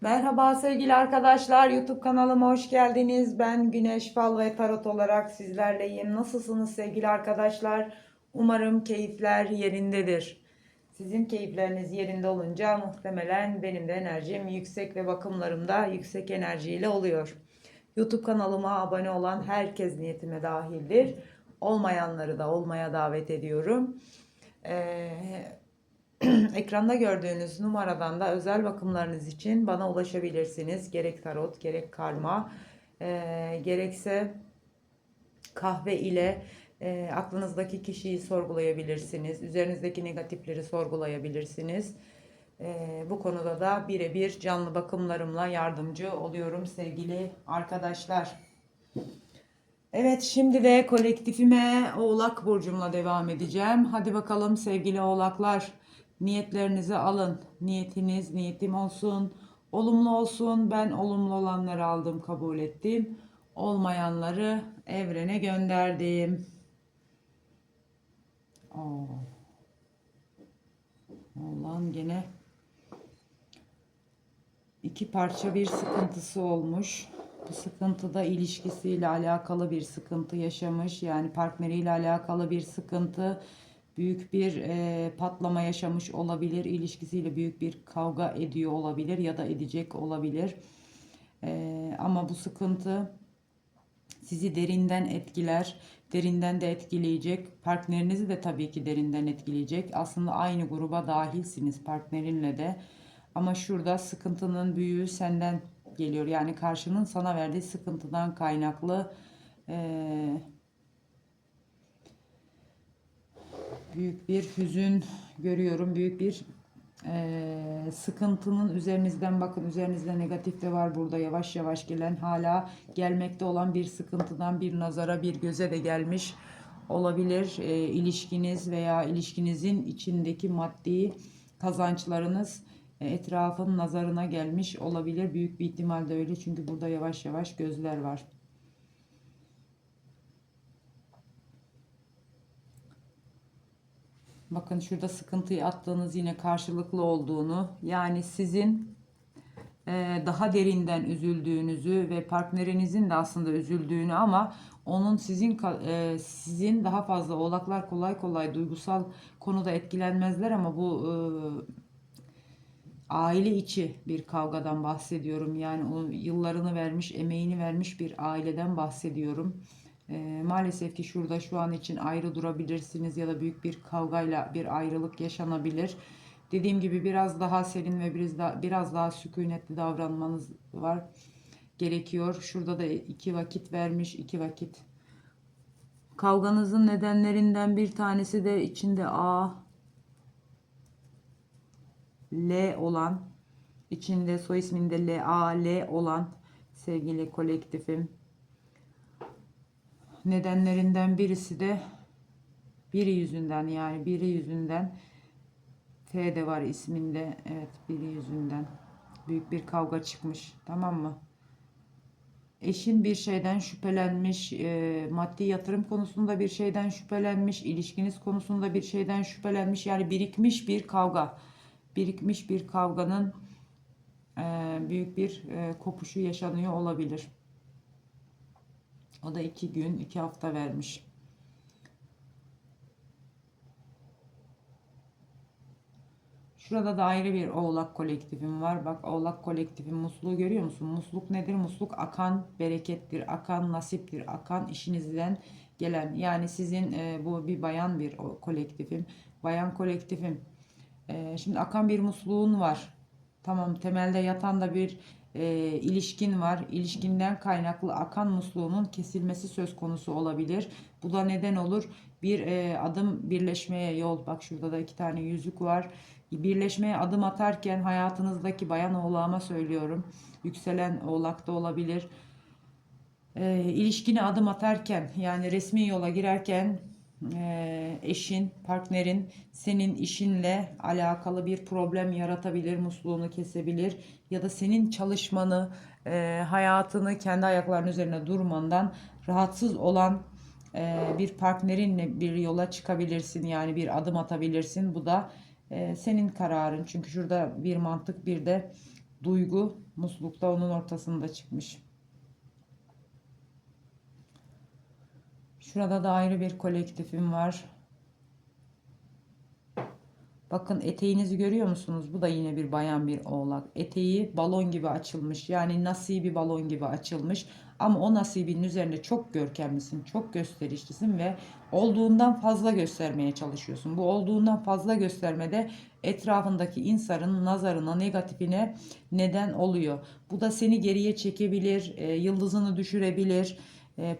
Merhaba sevgili arkadaşlar. YouTube kanalıma hoş geldiniz. Ben Güneş Fal ve Tarot olarak sizlerleyim. Nasılsınız sevgili arkadaşlar? Umarım keyifler yerindedir. Sizin keyifleriniz yerinde olunca muhtemelen benim de enerjim yüksek ve bakımlarım da yüksek enerjiyle oluyor. YouTube kanalıma abone olan herkes niyetime dahildir. Olmayanları da olmaya davet ediyorum. Ee, Ekranda gördüğünüz numaradan da özel bakımlarınız için bana ulaşabilirsiniz. Gerek tarot, gerek karma, e, gerekse kahve ile e, aklınızdaki kişiyi sorgulayabilirsiniz. Üzerinizdeki negatifleri sorgulayabilirsiniz. E, bu konuda da birebir canlı bakımlarımla yardımcı oluyorum sevgili arkadaşlar. Evet şimdi de kolektifime Oğlak Burcum'la devam edeceğim. Hadi bakalım sevgili Oğlaklar. Niyetlerinizi alın. Niyetiniz niyetim olsun. Olumlu olsun. Ben olumlu olanları aldım, kabul ettim. Olmayanları evrene gönderdim. Oo. Allah'ım gene iki parça bir sıkıntısı olmuş. Bu sıkıntıda ilişkisiyle alakalı bir sıkıntı yaşamış. Yani partneriyle alakalı bir sıkıntı büyük bir e, patlama yaşamış olabilir. İlişkisiyle büyük bir kavga ediyor olabilir ya da edecek olabilir. E, ama bu sıkıntı sizi derinden etkiler. Derinden de etkileyecek. Partnerinizi de tabii ki derinden etkileyecek. Aslında aynı gruba dahilsiniz partnerinle de. Ama şurada sıkıntının büyüğü senden geliyor. Yani karşının sana verdiği sıkıntıdan kaynaklı eee büyük bir hüzün görüyorum. Büyük bir e, sıkıntının üzerinizden bakın üzerinizde negatif de var burada yavaş yavaş gelen hala gelmekte olan bir sıkıntıdan bir nazara bir göze de gelmiş olabilir. E, ilişkiniz veya ilişkinizin içindeki maddi kazançlarınız e, etrafın nazarına gelmiş olabilir. Büyük bir ihtimalle öyle çünkü burada yavaş yavaş gözler var. Bakın şurada sıkıntıyı attığınız yine karşılıklı olduğunu yani sizin e, daha derinden üzüldüğünüzü ve partnerinizin de aslında üzüldüğünü ama onun sizin e, sizin daha fazla oğlaklar kolay kolay duygusal konuda etkilenmezler ama bu e, aile içi bir kavgadan bahsediyorum. Yani o yıllarını vermiş, emeğini vermiş bir aileden bahsediyorum. E, maalesef ki şurada şu an için ayrı durabilirsiniz ya da büyük bir kavgayla bir ayrılık yaşanabilir. Dediğim gibi biraz daha serin ve biraz daha, biraz daha sükunetli davranmanız var gerekiyor. Şurada da iki vakit vermiş, iki vakit. Kavganızın nedenlerinden bir tanesi de içinde A, L olan, içinde soy isminde L, A, L olan sevgili kolektifim nedenlerinden birisi de biri yüzünden yani biri yüzünden F de var isminde evet biri yüzünden büyük bir kavga çıkmış tamam mı? Eşin bir şeyden şüphelenmiş, e, maddi yatırım konusunda bir şeyden şüphelenmiş, ilişkiniz konusunda bir şeyden şüphelenmiş. Yani birikmiş bir kavga, birikmiş bir kavganın e, büyük bir e, kopuşu yaşanıyor olabilir. O da iki gün, iki hafta vermiş. Şurada da ayrı bir oğlak kolektifim var. Bak oğlak kolektifim musluğu görüyor musun? Musluk nedir? Musluk akan berekettir, akan nasiptir, akan işinizden gelen. Yani sizin e, bu bir bayan bir kolektifim. Bayan kolektifim. E, şimdi akan bir musluğun var. Tamam temelde yatan da bir e, ilişkin var. İlişkinden kaynaklı akan musluğunun kesilmesi söz konusu olabilir. Bu da neden olur? Bir e, adım birleşmeye yol. Bak şurada da iki tane yüzük var. Birleşmeye adım atarken hayatınızdaki bayan oğlağıma söylüyorum. Yükselen oğlak da olabilir. E, ilişkine adım atarken yani resmi yola girerken eşin, partnerin senin işinle alakalı bir problem yaratabilir, musluğunu kesebilir ya da senin çalışmanı, e, hayatını kendi ayaklarının üzerine durmandan rahatsız olan e, bir partnerinle bir yola çıkabilirsin yani bir adım atabilirsin. Bu da senin kararın çünkü şurada bir mantık bir de duygu muslukta onun ortasında çıkmış. Şurada da ayrı bir kolektifim var. Bakın eteğinizi görüyor musunuz? Bu da yine bir bayan bir oğlak. Eteği balon gibi açılmış. Yani nasibi balon gibi açılmış. Ama o nasibinin üzerinde çok görkemlisin, çok gösterişlisin ve olduğundan fazla göstermeye çalışıyorsun. Bu olduğundan fazla göstermede etrafındaki insanın nazarına, negatifine neden oluyor. Bu da seni geriye çekebilir, e, yıldızını düşürebilir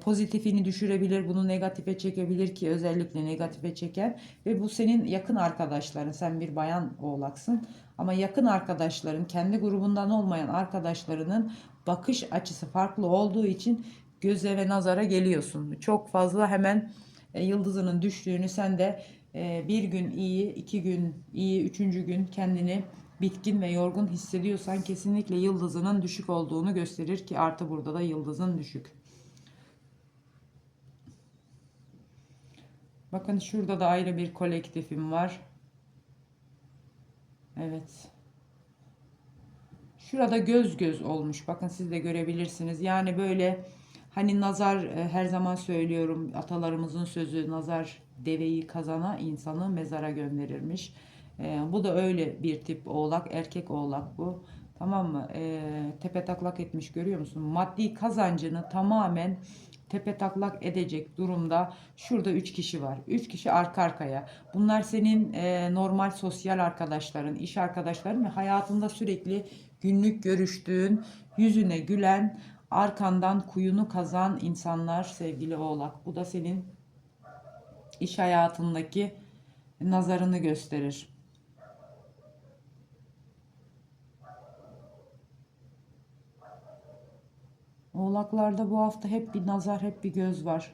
pozitifini düşürebilir, bunu negatife çekebilir ki özellikle negatife çeken ve bu senin yakın arkadaşların. Sen bir bayan oğlaksın ama yakın arkadaşların, kendi grubundan olmayan arkadaşlarının bakış açısı farklı olduğu için göze ve nazara geliyorsun. Çok fazla hemen e, yıldızının düştüğünü sen de e, bir gün iyi, iki gün iyi, üçüncü gün kendini bitkin ve yorgun hissediyorsan kesinlikle yıldızının düşük olduğunu gösterir ki artı burada da yıldızın düşük. Bakın şurada da ayrı bir kolektifim var. Evet. Şurada göz göz olmuş. Bakın siz de görebilirsiniz. Yani böyle hani nazar e, her zaman söylüyorum atalarımızın sözü nazar deveyi kazana insanı mezara gönderirmiş. E, bu da öyle bir tip oğlak. Erkek oğlak bu. Tamam mı? E, tepe taklak etmiş görüyor musun? Maddi kazancını tamamen tepe taklak edecek durumda şurada 3 kişi var. 3 kişi arka arkaya. Bunlar senin e, normal sosyal arkadaşların, iş arkadaşların ve hayatında sürekli günlük görüştüğün, yüzüne gülen, arkandan kuyunu kazan insanlar sevgili oğlak. Bu da senin iş hayatındaki nazarını gösterir. Oğlaklarda bu hafta hep bir nazar, hep bir göz var.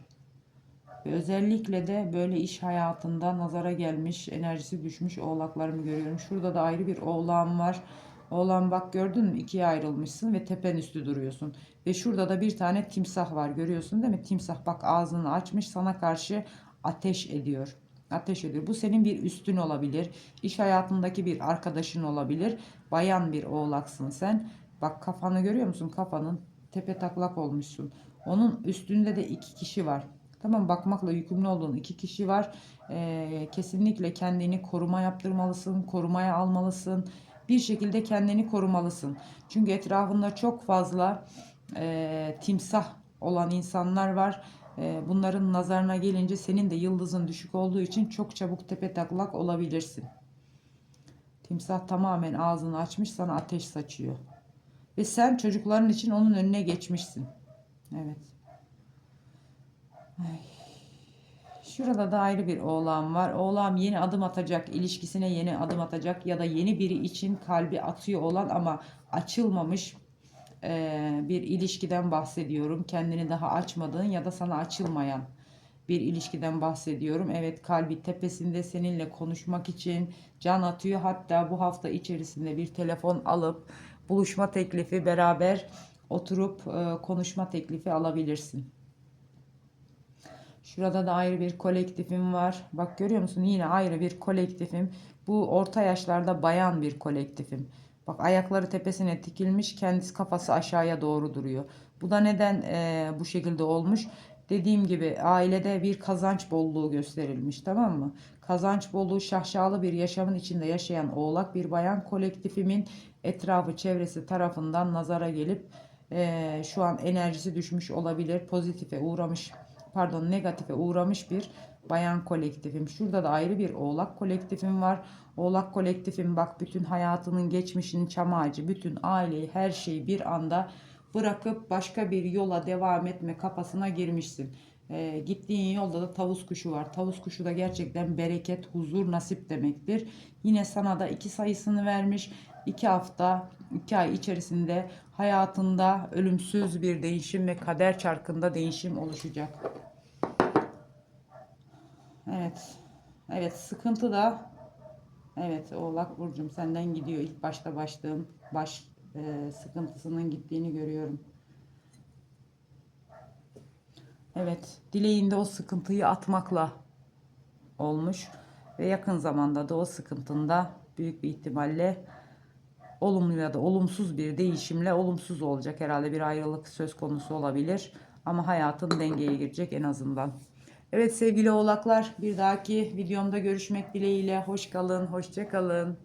Ve özellikle de böyle iş hayatında nazara gelmiş, enerjisi düşmüş oğlaklarımı görüyorum. Şurada da ayrı bir oğlağım var. Oğlan bak gördün mü ikiye ayrılmışsın ve tepen üstü duruyorsun. Ve şurada da bir tane timsah var görüyorsun değil mi? Timsah bak ağzını açmış sana karşı ateş ediyor. Ateş ediyor. Bu senin bir üstün olabilir. İş hayatındaki bir arkadaşın olabilir. Bayan bir oğlaksın sen. Bak kafanı görüyor musun? Kafanın tepe taklak olmuşsun. Onun üstünde de iki kişi var. Tamam bakmakla yükümlü olduğun iki kişi var. Ee, kesinlikle kendini koruma yaptırmalısın. Korumaya almalısın. Bir şekilde kendini korumalısın. Çünkü etrafında çok fazla e, timsah olan insanlar var. E, bunların nazarına gelince senin de yıldızın düşük olduğu için çok çabuk tepe taklak olabilirsin. Timsah tamamen ağzını açmış sana ateş saçıyor. Ve sen çocukların için onun önüne geçmişsin. Evet. Ay. Şurada da ayrı bir oğlan var. Oğlan yeni adım atacak, ilişkisine yeni adım atacak ya da yeni biri için kalbi atıyor olan ama açılmamış e, bir ilişkiden bahsediyorum. Kendini daha açmadığın ya da sana açılmayan bir ilişkiden bahsediyorum. Evet kalbi tepesinde seninle konuşmak için can atıyor. Hatta bu hafta içerisinde bir telefon alıp buluşma teklifi beraber oturup e, konuşma teklifi alabilirsin. Şurada da ayrı bir kolektifim var. Bak görüyor musun? Yine ayrı bir kolektifim. Bu orta yaşlarda bayan bir kolektifim. Bak ayakları tepesine dikilmiş, kendisi kafası aşağıya doğru duruyor. Bu da neden e, bu şekilde olmuş? Dediğim gibi ailede bir kazanç bolluğu gösterilmiş tamam mı? Kazanç bolluğu şahşalı bir yaşamın içinde yaşayan oğlak bir bayan kolektifimin etrafı çevresi tarafından nazara gelip e, şu an enerjisi düşmüş olabilir. Pozitife uğramış pardon negatife uğramış bir bayan kolektifim. Şurada da ayrı bir oğlak kolektifim var. Oğlak kolektifim bak bütün hayatının geçmişinin çam ağacı, bütün aileyi her şeyi bir anda bırakıp başka bir yola devam etme kafasına girmişsin. E, gittiğin yolda da tavus kuşu var. Tavus kuşu da gerçekten bereket, huzur, nasip demektir. Yine sana da iki sayısını vermiş. İki hafta, iki ay içerisinde hayatında ölümsüz bir değişim ve kader çarkında değişim oluşacak. Evet. Evet sıkıntı da evet Oğlak Burcum senden gidiyor. İlk başta başladığım baş e, sıkıntısının gittiğini görüyorum. Evet dileğinde o sıkıntıyı atmakla olmuş ve yakın zamanda da o sıkıntında büyük bir ihtimalle olumlu ya da olumsuz bir değişimle olumsuz olacak. Herhalde bir ayrılık söz konusu olabilir. Ama hayatın dengeye girecek en azından. Evet sevgili oğlaklar bir dahaki videomda görüşmek dileğiyle. Hoş kalın, hoşça kalın.